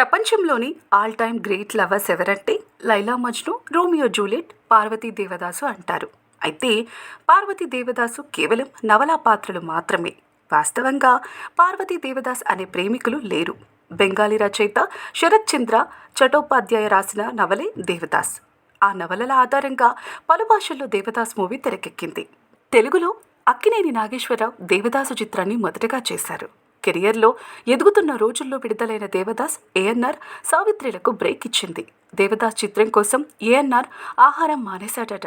ప్రపంచంలోని all time great lovers ఎవరంటే Laila Majnu Romeo Juliet Parvati Devadasu అంటారు. అయితే పార్వతీ దేవదాసు కేవలం నవలా పాత్రలు మాత్రమే. వాస్తవంగా పార్వతీ దేవదాస్ అనే ప్రేమికులు లేరు. బెంగాలీ రచయిత శరత్ చంద్ర చటోపాధ్యాయ రాసిన నవలే దేవదాస్. ఆ నవలల ఆధారంగా పలు భాషల్లో దేవదాస్ మూవీ తెరకెక్కింది. తెలుగులో అక్కినేని నాగేశ్వరరావు దేవదాసు చిత్రాన్ని మొదటగా చేశారు. కెరియర్లో ఎదుగుతున్న రోజుల్లో విడుదలైన దేవదాస్ ఏఎన్ఆర్ సావిత్రిలకు బ్రేక్ ఇచ్చింది. దేవదాస్ చిత్రం కోసం ఏఎన్ఆర్ ఆహారం మానేశాడట.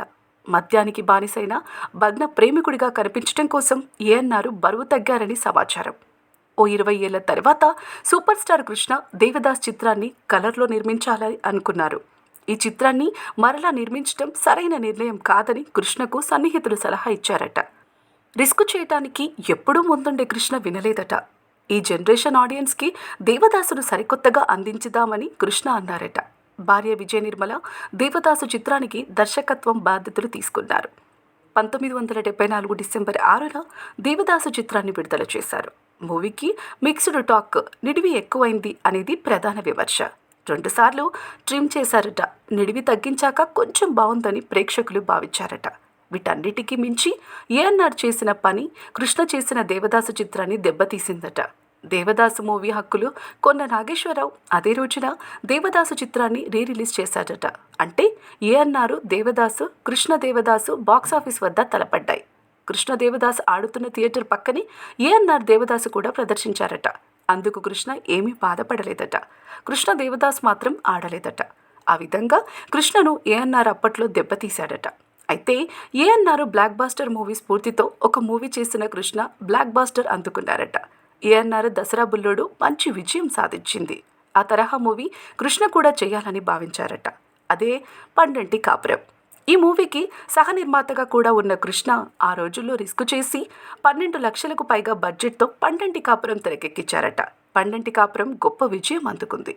మద్యానికి బానిసైన భగ్న ప్రేమికుడిగా కనిపించడం కోసం ఏఎన్ఆర్ బరువు తగ్గారని సమాచారం. ఓ ఇరవై ఏళ్ళ తర్వాత సూపర్ స్టార్ కృష్ణ దేవదాస్ చిత్రాన్ని కలర్లో నిర్మించాలని అనుకున్నారు. ఈ చిత్రాన్ని మరలా నిర్మించడం సరైన నిర్ణయం కాదని కృష్ణకు సన్నిహితులు సలహా ఇచ్చారట. రిస్క్ చేయటానికి ఎప్పుడూ ముందుండే కృష్ణ వినలేదట. ఈ జనరేషన్ ఆడియన్స్కి దేవదాసును సరికొత్తగా అందించుదామని కృష్ణ అన్నారట. భార్య విజయ నిర్మల దేవదాసు చిత్రానికి దర్శకత్వం బాధ్యతలు తీసుకున్నారు. పంతొమ్మిది వందల డెబ్బై నాలుగు డిసెంబర్ ఆరున దేవదాసు చిత్రాన్ని విడుదల చేశారు. మూవీకి మిక్స్డ్ టాక్ నిడివి ఎక్కువైంది అనేది ప్రధాన విమర్శ. రెండుసార్లు ట్రిమ్ చేశారట. నిడివి తగ్గించాక కొంచెం బాగుందని ప్రేక్షకులు భావించారట. వీటన్నిటికీ మించి ఏఎన్ఆర్ చేసిన పని కృష్ణ చేసిన దేవదాసు చిత్రాన్ని దెబ్బతీసిందట. దేవదాసు మూవీ హక్కులు కొన్న నాగేశ్వరరావు అదే రోజున దేవదాసు చిత్రాన్ని రీ రిలీజ్ చేశాడట. అంటే ఏఎన్ఆర్ దేవదాసు కృష్ణ దేవదాసు బాక్సాఫీస్ వద్ద తలపడ్డాయి. కృష్ణ దేవదాస్ ఆడుతున్న థియేటర్ పక్కనే ఏఎన్ఆర్ దేవదాసు కూడా ప్రదర్శించారట. అందుకు కృష్ణ ఏమీ బాధపడలేదట. కృష్ణ దేవదాస్ మాత్రం ఆడలేదట. ఆ విధంగా కృష్ణను ఏఎన్ఆర్ అప్పట్లో దెబ్బతీశాడట. అయితే ఏఎన్ఆర్ బ్లాక్ బాస్టర్ మూవీ స్ఫూర్తితో ఒక మూవీ చేసిన కృష్ణ బ్లాక్ బాస్టర్ అందుకున్నారట. ఏఎన్ఆర్ దసరా బుల్లోడు మంచి విజయం సాధించింది. ఆ తరహా మూవీ కృష్ణ కూడా చేయాలని భావించారట. అదే పండంటి కాపురం. ఈ మూవీకి సహ నిర్మాతగా కూడా ఉన్న కృష్ణ ఆ రోజుల్లో రిస్క్ చేసి పన్నెండు లక్షలకు పైగా బడ్జెట్తో పండంటి కాపురం తెరకెక్కించారట. పండంటి కాపురం గొప్ప విజయం అందుకుంది.